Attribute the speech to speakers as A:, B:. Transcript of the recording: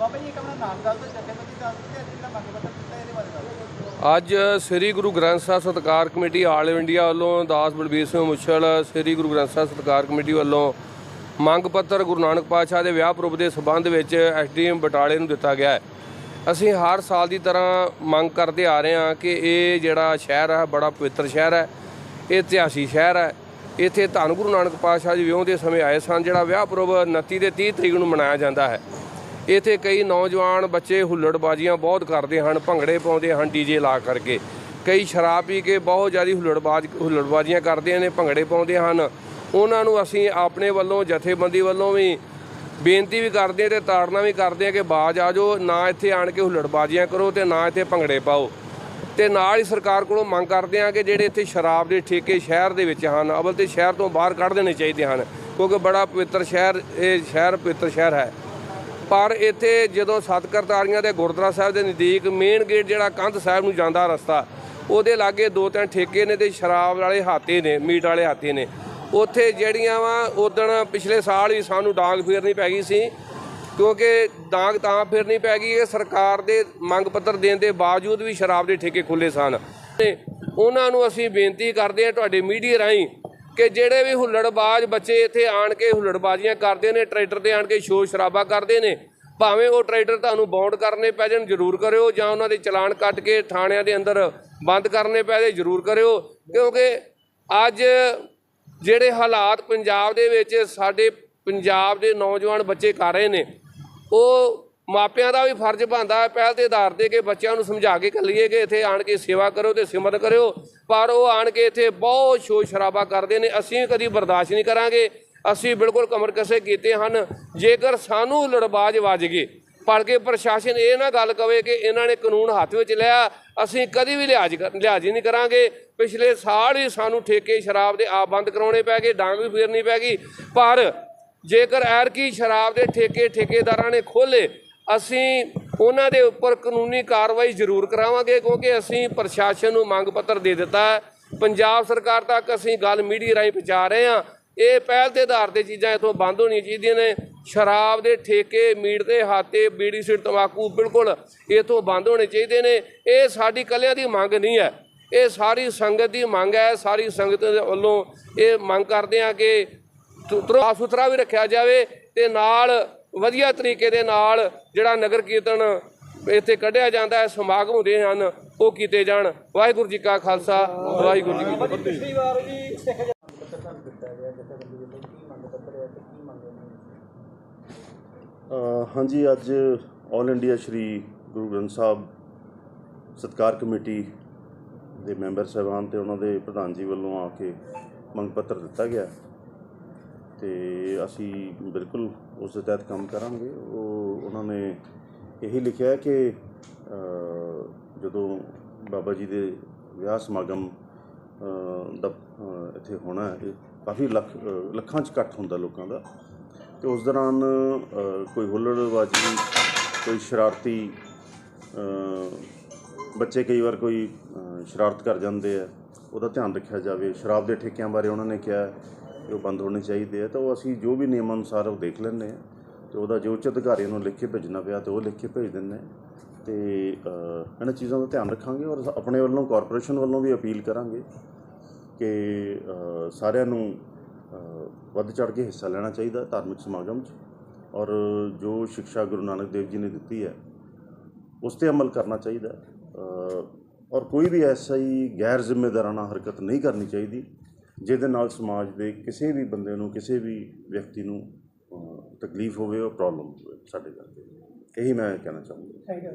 A: ਬਾਬਾ ਜੀ, ਇੱਕ ਆਪਣਾ ਨਾਮ ਦੱਸ ਦਿਓ ਜਥੇਬੰਦੀ ਦੱਸ ਦਿਓ ਤੇ ਅੱਜ ਜਿਹੜਾ ਮੰਗ ਪੱਤਰ ਦਿੱਤਾ ਇਹਦੇ ਬਾਰੇ ਦੱਸ ਦਿਓ।
B: ਅੱਜ ਸ੍ਰੀ ਗੁਰੂ ਗ੍ਰੰਥ ਸਾਹਿਬ ਸਤਿਕਾਰ ਕਮੇਟੀ ਆਲ ਇੰਡੀਆ ਵੱਲੋਂ ਦਾਸ ਬਲਬੀਰ ਸਿੰਘ ਮੁੱਛਲ, ਸ੍ਰੀ ਗੁਰੂ ਗ੍ਰੰਥ ਸਾਹਿਬ ਸਤਿਕਾਰ ਕਮੇਟੀ ਵੱਲੋਂ ਮੰਗ ਪੱਤਰ ਗੁਰੂ ਨਾਨਕ ਪਾਤਸ਼ਾਹ ਦੇ ਵਿਆਹ ਪੁਰਬ ਦੇ ਸਬੰਧ ਵਿੱਚ ਐਸਡੀਐਮ ਬਟਾਲੇ ਨੂੰ ਦਿੱਤਾ ਗਿਆ ਹੈ। ਅਸੀਂ ਹਰ ਸਾਲ ਦੀ ਤਰ੍ਹਾਂ ਮੰਗ ਕਰਦੇ ਆ ਰਹੇ ਹਾਂ ਕਿ ਇਹ ਜਿਹੜਾ ਸ਼ਹਿਰ ਹੈ, ਬੜਾ ਪਵਿੱਤਰ ਸ਼ਹਿਰ ਹੈ ਇਹ ਇਤਿਹਾਸਿਕ ਸ਼ਹਿਰ ਹੈ। ਇੱਥੇ ਧੰਨ ਗੁਰੂ ਨਾਨਕ ਪਾਤਸ਼ਾਹ ਜੀ ਵਿਆਹ ਦੇ ਸਮੇਂ ਆਏ ਸਨ, ਜਿਹੜਾ ਵਿਆਹ ਪੁਰਬ 29 ਤੇ 30 ਤਰੀਕ ਨੂੰ ਮਨਾਇਆ ਜਾਂਦਾ ਹੈ। ਇੱਥੇ ਕਈ ਨੌਜਵਾਨ ਬੱਚੇ ਹੁੱਲੜਬਾਜ਼ੀਆਂ ਬਹੁਤ ਕਰਦੇ ਹਨ, ਭੰਗੜੇ ਪਾਉਂਦੇ ਹਨ ਡੀਜੇ ਲਾ ਕਰਕੇ। ਕਈ ਸ਼ਰਾਬ ਪੀ ਕੇ ਬਹੁਤ ਜ਼ਿਆਦਾ ਹੁੱਲੜਬਾਜ਼, ਹੁੱਲੜਬਾਜ਼ੀਆਂ ਕਰਦੇ ਨੇ, ਭੰਗੜੇ ਪਾਉਂਦੇ ਹਨ। ਉਹਨਾਂ ਨੂੰ ਅਸੀਂ ਆਪਣੇ ਵੱਲੋਂ, ਜਥੇਬੰਦੀ ਵੱਲੋਂ ਵੀ ਬੇਨਤੀ ਵੀ ਕਰਦੇ ਹਾਂ ਤੇ ਤਾੜਨਾ ਵੀ ਕਰਦੇ ਹਾਂ ਕਿ ਬਾਜ ਆ ਜਾਓ, ਨਾ ਇੱਥੇ ਆਣ ਕੇ ਹੁੱਲੜਬਾਜ਼ੀਆਂ ਕਰੋ ਤੇ ਨਾ ਇੱਥੇ ਭੰਗੜੇ ਪਾਓ। ਤੇ ਨਾਲ ਹੀ ਸਰਕਾਰ ਕੋਲੋਂ ਮੰਗ ਕਰਦੇ ਹਾਂ ਕਿ ਜਿਹੜੇ ਇੱਥੇ ਸ਼ਰਾਬ ਦੇ ਠੇਕੇ ਸ਼ਹਿਰ ਦੇ ਵਿੱਚ ਹਨ, ਅਵਲ ਤੇ ਸ਼ਹਿਰ ਤੋਂ ਬਾਹਰ ਕੱਢ ਦੇਣੇ ਚਾਹੀਦੇ ਹਨ, ਕਿਉਂਕਿ ਬੜਾ ਪਵਿੱਤਰ ਸ਼ਹਿਰ, ਇਹ ਸ਼ਹਿਰ ਪਵਿੱਤਰ ਸ਼ਹਿਰ ਹੈ। ਪਰ ਇੱਥੇ ਜਦੋਂ ਸੱਤ ਕਰਤਾਰੀਆਂ ਦੇ ਗੁਰਦੁਆਰਾ ਸਾਹਿਬ ਦੇ ਨਜ਼ਦੀਕ ਮੇਨ ਗੇਟ ਜਿਹੜਾ ਕੰਧ ਸਾਹਿਬ ਨੂੰ ਜਾਂਦਾ ਰਸਤਾ, ਉਹਦੇ ਲਾਗੇ ਦੋ ਤਿੰਨ ਠੇਕੇ ਨੇ ਤੇ ਸ਼ਰਾਬ ਵਾਲੇ ਹਾਤੇ ਨੇ, ਮੀਟ ਵਾਲੇ ਹਾਤੇ ਨੇ। ਉੱਥੇ ਜਿਹੜੀਆਂ ਵਾ ਉਦਣ ਪਿਛਲੇ ਸਾਲ ਹੀ ਸਾਨੂੰ ਡਾਂਗ ਫੇਰਨੀ ਪੈ ਗਈ ਸੀ, ਕਿਉਂਕਿ ਡਾਂਗ ਤਾਂ ਫੇਰਨੀ ਪੈ ਗਈ, ਇਹ ਸਰਕਾਰ ਦੇ ਮੰਗ ਪੱਤਰ ਦੇਣ ਦੇ ਬਾਵਜੂਦ ਵੀ ਸ਼ਰਾਬ ਦੇ ਠੇਕੇ ਖੁੱਲੇ ਸਨ। ਤੇ ਉਹਨਾਂ ਨੂੰ ਅਸੀਂ ਬੇਨਤੀ ਕਰਦੇ ਹਾਂ, ਤੁਹਾਡੇ ਮੀਡੀਆ ਰਾਹੀਂ ਕਿ ਜਿਹੜੇ ਵੀ ਹੁੱਲੜਬਾਜ਼ ਬੱਚੇ ਇੱਥੇ ਆਣ ਕੇ ਹੁੱਲੜਬਾਜ਼ੀਆਂ ਕਰਦੇ ਨੇ, ਟਰੈਕਟਰ ਤੇ ਆਣ ਕੇ ਸ਼ੋਰ ਸ਼ਰਾਬਾ ਕਰਦੇ ਨੇ, ਭਾਵੇਂ ਉਹ ਟਰੈਕਟਰ ਤੁਹਾਨੂੰ ਬੌਂਡ ਕਰਨੇ ਪੈ ਜਾਣ, ਜ਼ਰੂਰ ਕਰਿਓ, ਜਾਂ ਉਹਨਾਂ ਦੇ ਚਲਾਨ ਕੱਟ ਕੇ ਥਾਣਿਆਂ ਦੇ ਅੰਦਰ ਬੰਦ ਕਰਨੇ ਪੈ ਜਾਣ ਜ਼ਰੂਰ ਕਰਿਓ, ਕਿਉਂਕਿ ਅੱਜ ਜਿਹੜੇ ਹਾਲਾਤ ਪੰਜਾਬ ਦੇ ਵਿੱਚ ਸਾਡੇ ਪੰਜਾਬ ਦੇ ਨੌਜਵਾਨ ਬੱਚੇ ਕਰ ਰਹੇ ਨੇ, ਉਹ ਮਾਪਿਆਂ ਦਾ ਵੀ ਫਰਜ਼ ਬਣਦਾ ਹੈ, ਪਹਿਲ ਦੇ ਆਧਾਰ ਤੇ ਕਿ ਬੱਚਿਆਂ ਨੂੰ ਸਮਝਾ ਕੇ ਕੱਲੀਏ ਕਿ ਇੱਥੇ ਆਣ ਕੇ ਸੇਵਾ ਕਰੋ ਤੇ ਸਿਮਰਨ ਕਰਿਓ। ਪਰ ਉਹ ਆਣ ਕੇ ਇੱਥੇ ਬਹੁਤ ਸ਼ੋਰ ਸ਼ਰਾਬਾ ਕਰਦੇ ਨੇ, ਅਸੀਂ ਕਦੀ ਬਰਦਾਸ਼ਤ ਨਹੀਂ ਕਰਾਂਗੇ। ਅਸੀਂ ਬਿਲਕੁਲ ਕਮਰ ਕਸੇ ਕੀਤੇ ਹਨ। ਜੇਕਰ ਸਾਨੂੰ ਲੜਬਾਜ ਵੱਜ ਗਏ, ਪਰ ਕੇ ਪ੍ਰਸ਼ਾਸਨ ਇਹ ਨਾ ਗੱਲ ਕਵੇ ਕਿ ਇਹਨਾਂ ਨੇ ਕਾਨੂੰਨ ਹੱਥ ਵਿੱਚ ਲਿਆ, ਅਸੀਂ ਕਦੀ ਵੀ ਲਿਹਾਜ਼ ਕਰ- ਲਿਹਾਜ਼ ਨਹੀਂ ਕਰਾਂਗੇ। ਪਿਛਲੇ ਸਾਲ ਹੀ ਸਾਨੂੰ ਠੇਕੇ ਸ਼ਰਾਬ ਦੇ ਆਪ ਬੰਦ ਕਰਾਉਣੇ ਪੈ ਗਏ, ਡਾਂਗ ਵੀ ਫੇਰਨੀ ਪੈ ਗਈ। ਪਰ ਜੇਕਰ ਐਰਕੀ ਸ਼ਰਾਬ ਦੇ ਠੇਕੇ ਠੇਕੇਦਾਰਾਂ ਨੇ ਖੋਲੇ ਅਸੀਂ ਉਹਨਾਂ ਦੇ ਉੱਪਰ ਕਾਨੂੰਨੀ ਕਾਰਵਾਈ ਜ਼ਰੂਰ ਕਰਾਵਾਂਗੇ, ਕਿਉਂਕਿ ਅਸੀਂ ਪ੍ਰਸ਼ਾਸਨ ਨੂੰ ਮੰਗ ਪੱਤਰ ਦੇ ਦਿੱਤਾ ਹੈ। ਪੰਜਾਬ ਸਰਕਾਰ ਤੱਕ ਅਸੀਂ ਗੱਲ ਮੀਡੀਆ ਰਾਹੀਂ ਪਹੁੰਚਾ ਰਹੇ ਹਾਂ। ਇਹ ਪਹਿਲ ਦੇ ਆਧਾਰ ਤੇ ਚੀਜ਼ਾਂ ਇਥੋਂ ਬੰਦ ਹੋਣੀਆਂ ਚਾਹੀਦੀਆਂ ਨੇ। ਸ਼ਰਾਬ ਦੇ ਠੇਕੇ, ਮੀਟ ਦੇ ਹਾਤੇ, ਬੀੜੀ, ਸਿਰ, ਤੰਬਾਕੂ ਬਿਲਕੁਲ ਇਥੋਂ ਬੰਦ ਹੋਣੇ ਚਾਹੀਦੇ ਨੇ। ਇਹ ਸਾਡੀ ਕੱਲਿਆਂ ਦੀ ਮੰਗ ਨਹੀਂ ਹੈ। ਇਹ ਸਾਰੀ ਸੰਗਤ ਦੀ ਮੰਗ ਹੈ। ਸਾਰੀ ਸੰਗਤ ਦੇ ਵੱਲੋਂ ਇਹ ਮੰਗ ਕਰਦੇ ਆ ਕਿ ਸਾਫ਼ ਸੁਥਰਾ ਵੀ ਰੱਖਿਆ ਜਾਵੇ ਤੇ ਨਾਲ ਵਧੀਆ ਤਰੀਕੇ ਦੇ ਨਾਲ ਜਿਹੜਾ ਨਗਰ ਕੀਰਤਨ ਇੱਥੇ ਕੱਢਿਆ ਜਾਂਦਾ ਹੈ ਸਮਾਗਮ ਹੁੰਦੇ ਹਨ ਉਹ ਕੀਤੇ ਜਾਣ। ਵਾਹਿਗੁਰੂ ਜੀ ਕਾ ਖਾਲਸਾ ਵਾਹਿਗੁਰੂ ਜੀ ਕੀ ਫਤਿਹ।
A: ਪਿਛਲੀ ਵਾਰ ਵੀ ਸਿੱਖ ਜਥੇਬੰਦੀ ਦਿੱਤਾ ਗਿਆ ਜਥੇਬੰਦੀ ਵੱਲੋਂ ਕੀ ਮੰਗ ਪੱਤਰ ਹੈ ਤੇ ਕੀ ਮੰਗ
C: ਹਾਂਜੀ ਅੱਜ ਆਲ ਇੰਡੀਆ ਸ਼੍ਰੀ ਗੁਰੂ ਗ੍ਰੰਥ ਸਾਹਿਬ ਸਤਕਾਰ ਕਮੇਟੀ ਦੇ ਮੈਂਬਰ ਸਾਹਿਬਾਨ ਤੇ ਉਹਨਾਂ ਦੇ ਪ੍ਰਧਾਨ ਜੀ ਵੱਲੋਂ ਆ ਕੇ ਮੰਗ ਪੱਤਰ ਦਿੱਤਾ ਗਿਆ ਤੇ ਅਸੀਂ ਬਿਲਕੁਲ ਉਸ ਦੇ ਤਹਿਤ ਕੰਮ ਕਰਾਂਗੇ। ਉਹ, ਉਹਨਾਂ ਨੇ ਇਹੀ ਲਿਖਿਆ ਕਿ ਜਦੋਂ ਬਾਬਾ ਜੀ ਦੇ ਵਿਆਹ ਸਮਾਗਮ ਦਾ ਇੱਥੇ ਹੋਣਾ ਹੈ ਕਾਫੀ ਲੱਖ ਲੱਖਾਂ ਚ ਇਕੱਠ ਹੁੰਦਾ ਲੋਕਾਂ ਦਾ। ਤੇ ਉਸ ਦੌਰਾਨ ਕੋਈ ਹੁੱਲੜਬਾਜੀ, ਕੋਈ ਸ਼ਰਾਰਤੀ ਬੱਚੇ ਕਈ ਵਾਰ ਕੋਈ ਸ਼ਰਾਰਤ ਕਰ ਜਾਂਦੇ ਆ। ਉਹਦਾ ਧਿਆਨ ਰੱਖਿਆ ਜਾਵੇ। ਸ਼ਰਾਬ ਦੇ ਠੇਕਿਆਂ ਬਾਰੇ ਉਹਨਾਂ ਨੇ ਕਿਹਾ। ਕਿ ਉਹ ਬੰਦ ਹੋਣੇ ਚਾਹੀਦੇ ਆ, ਤਾਂ ਉਹ ਅਸੀਂ ਜੋ ਵੀ ਨਿਯਮ ਅਨੁਸਾਰ ਉਹ ਦੇਖ ਲੈਂਦੇ ਆ। ਤੇ ਉਹਦਾ ਜੋ ਉੱਚ ਅਧਿਕਾਰੀਆਂ ਨੂੰ ਲਿਖ ਕੇ ਭੇਜਣਾ ਪਿਆ, ਤੇ ਉਹ ਲਿਖ ਕੇ ਭੇਜ ਦਿੰਦੇ ਆ। ਤੇ ਇਹਨਾਂ ਚੀਜ਼ਾਂ ਦਾ ਧਿਆਨ ਰੱਖਾਂਗੇ ਔਰ ਆਪਣੇ ਵੱਲੋਂ, ਕਾਰਪੋਰੇਸ਼ਨ ਵੱਲੋਂ ਵੀ ਅਪੀਲ ਕਰਾਂਗੇ ਕਿ ਸਾਰਿਆਂ ਨੂੰ ਵੱਧ ਚੜ ਕੇ ਹਿੱਸਾ ਲੈਣਾ ਚਾਹੀਦਾ ਧਾਰਮਿਕ ਸਮਾਗਮ 'ਚ। ਔਰ ਜੋ ਸਿੱਖਿਆ ਗੁਰੂ ਨਾਨਕ ਦੇਵ ਜੀ ਨੇ ਦਿੱਤੀ ਹੈ, ਉਸ ਤੇ ਅਮਲ ਕਰਨਾ ਚਾਹੀਦਾ। ਔਰ ਕੋਈ ਵੀ ਐਸਾ ਹੀ ਗੈਰ ਜ਼ਿੰਮੇਦਾਰਾਨਾ ਹਰਕਤ ਨਹੀਂ ਕਰਨੀ ਚਾਹੀਦੀ। ਜਿਹਦੇ ਨਾਲ ਸਮਾਜ ਦੇ ਕਿਸੇ ਵੀ ਬੰਦੇ ਨੂੰ, ਕਿਸੇ ਵੀ ਵਿਅਕਤੀ ਨੂੰ ਤਕਲੀਫ ਹੋਵੇ ਔਰ ਪ੍ਰੋਬਲਮ ਹੋਵੇ ਸਾਡੇ ਕਰਕੇ। ਇਹੀ ਮੈਂ ਕਹਿਣਾ
A: ਚਾਹੂੰਗਾ